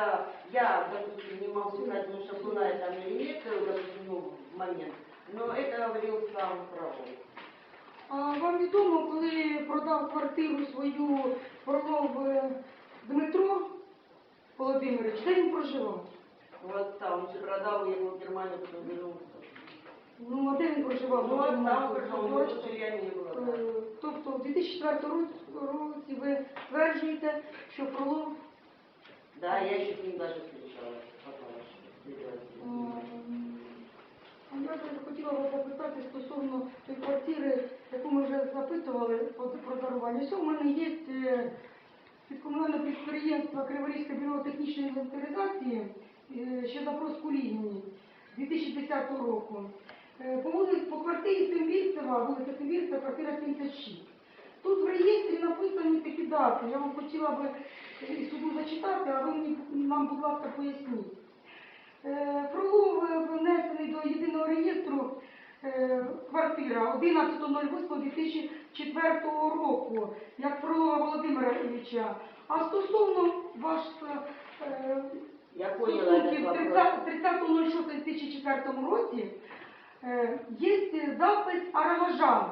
это я, допустим, не могу сказать, потому что была я там или нет, допустим, ну, в момент, но это говорил сам Фролов. А вам відомо, коли продав квартиру свою Фролов е, Дмитро Володимирович, де він проживав? Вот там, же продал его в Германию, потом вернулся. Ну, а де він проживав? Ну, вот там Володимир пришел, у него Володимирович? тут жилья не было. да. Е, Тобто у 2004 році- році ви стверджуєте, що Фролов Да, я еще с ним даже А я хотіла вас запитати стосовно тієї квартири, яку ми вже запитували про дарування. Що в мене є е, від комунального підприємства Криворізьке бюро технічної інвентаризації, е, ще запрос Кулігіні 2010 року. По вулиці, по квартирі Тимбільцева, вулиця Тимбільцева, квартира 76. Тут в реєстрі написані такі дати. Я вам хотіла би суду зачитати, а ви мені нам, будь ласка, поясніть. Е, Фролов е, внесений до єдиного реєстру е, квартира 11.08.2004 року, як Фролова Володимировича. А стосовно этот стосунків вопрос. 30.06.2004 році, є запис Араважан.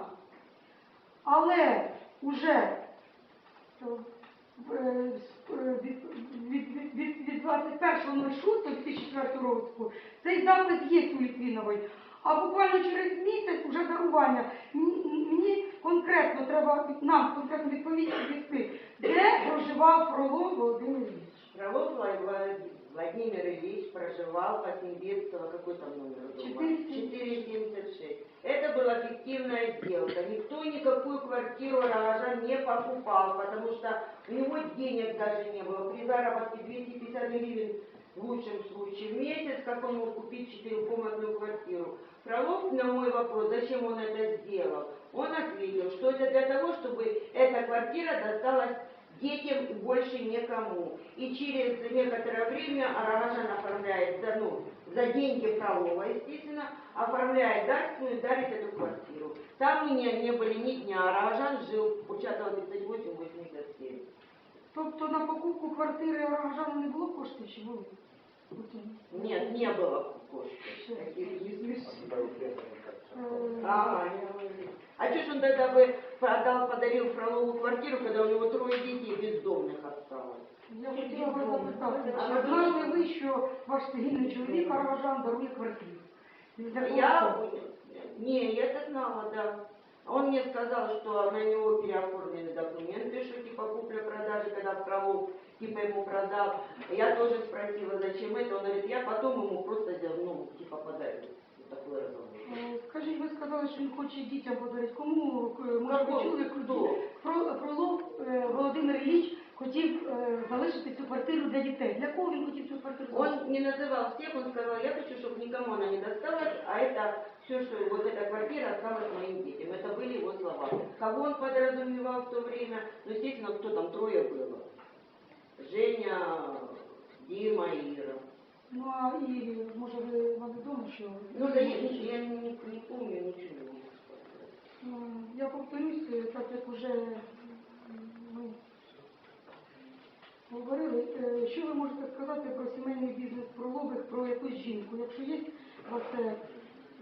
Але уже е, з- е, від, від, від, від, від 21.06.2004 року цей запис є у Літвінової. А буквально через місяць уже дарування. М- Мені конкретно треба від- нам конкретно відповісти, відповісти, де проживав Фролов Володимир Ілліч. Фролов Влад- Владимир Ильич проживал по Симбирцево, какой там номер дома? 476. 476. Это была фиктивная сделка. Никто никакую квартиру Раважан не покупал, потому что у него денег даже не было. При заработке 250 гривен в лучшем случае в месяц, как он мог купить четырехкомнатную квартиру. Фролов на мой вопрос, зачем он это сделал, он ответил, что это для того, чтобы эта квартира досталась детям и больше никому. И через некоторое время Араважан оформляет ну, за деньги Фролова, естественно, оформляет дачную и дарит эту квартиру. Там мы не, не были ни дня, Араважан жил Курчатова 38-87. Тобто на покупку квартири Раважана не чи були? Потім. Нет, не было кошки. Е, Ага, я говорю. А что ж он тогда бы отдал, подарил Фролову квартиру, когда у него трое детей бездомных? Я хотіла вас запитати, А чи ви знали що? ви, що ваш цивільний чоловік Араважан дарує квартиру? Від якого Я, часу? не, я это знала, да. Он мне сказал, что на него переоформлены документы, что типа купля-продажи, когда Фролов типа ему продал. Я тоже спросила, зачем это. Он говорит, я потом ему просто ну, типа подарю. Вот такой разговор. Е, Скажіть, ви сказали, що він хоче дітям подарити. Кому, е, може, ви Кого? чули, Хто? Фро- Фролов е, Володимир Ілліч хотів е, залишити цю квартиру для дітей. Для кого він хотів цю квартиру залишити? Он не называл всех, он сказал, я хочу, чтобы никому она не досталась, а это все, что вот эта квартира осталась моим детям. Это были его слова. Кого он подразумевал в то время? Ну, естественно, кто там трое было. Женя, Дима и Ира. Ну, а і, може, ви вам відомо, що... Ну, да, я, я не, не помню ничего. не могу сказать. М, Я повторюсь, е, так як вже ми говорили, е, що ви можете сказати про сімейний бізнес Фролових, про якусь жінку, якщо є у вас це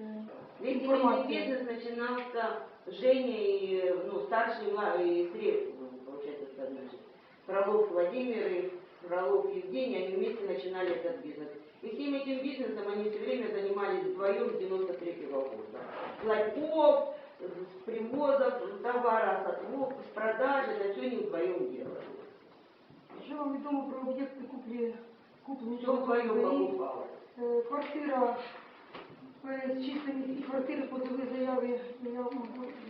е, Весь семейный інформація? бизнес начинался Женя и, ну, старший, мла- и средний, ну, получается, старший. Фролов Владимир и Фролов Евгений, они вместе начинали этот бизнес. И всем этим бизнесом они все время занимались вдвоем с 93 года. С ларьков, с привозов товара, с отлов, с продажи, это все они вдвоем делали. Що вам відомо про об'єкти куплі, куплені Все вдвоем Україні? покупалось. Е, Квартира, е, численність квартири подали заяви, я можу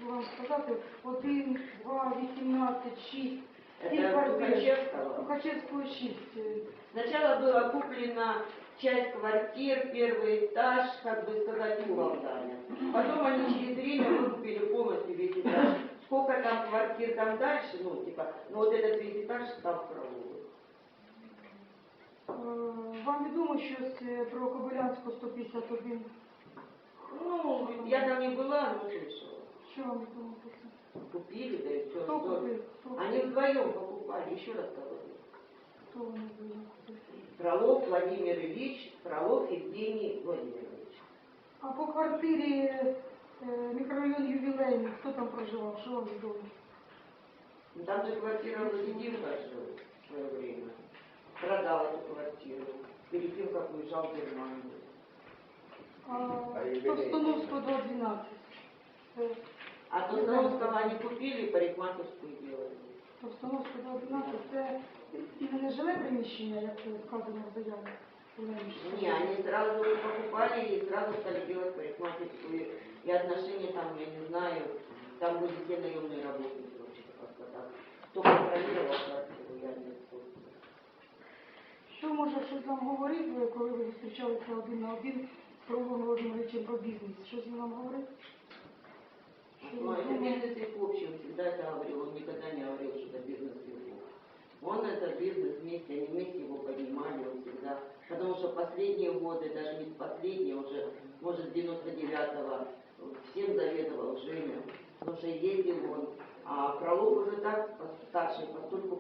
вам сказати, 1, 2, 18, 6, 7 Это квартир. Тухачевского. Тухачевського 6. Сначала была куплена часть квартир, первый этаж, как бы сказать, угол занят. Потом они через время выкупили полностью весь этаж. Сколько там квартир там дальше, ну, типа, ну вот этот весь этаж стал Фроловым. Е, Вам відомо щось е, про Кобилянську 151? Ну, я там не была, но слышала. Що вам відомо про це? Купили, да и все. Хто купив? Хто Они вдвоем покупали, еще раз говорю. Хто вони були? Фролов Владимир Ильич, Фролов Евгений Владимирович. А по квартирі е, мікрорайон ювілейний, хто там проживав, що вам відомо? Ну, Там же квартира Лазиденко жил в свое время. Продал эту квартиру. Перед тем, как уезжал в Германию. А, А по ювілейний? Становського 212. Це А то Становского они купили, парикмахерскую делали. по Становського 212 це не жиле приміщення, як це сказано в заяві? Не, они сразу покупали и сразу стали делать парикмахерскую. И отношения там, я не знаю, там были все наемные работники вообще как-то так. Кто контролировал квартиру, я не знаю. Що може щось вам говорити, ви, коли ви зустрічалися один на один з Павлом Володимировичем про бізнес? Щось він вам говорить? Що Ну, ви это думаєте? бизнес их общий, он всегда это говорил, он никогда не говорил, что это бизнес его. Он это бизнес вместе, они вместе его поднимали, он всегда, потому что последние годы, даже не последние, уже, может, с 99-го, всем заведовал Женя, потому что ездил он, а Фролов уже так, старший, постольку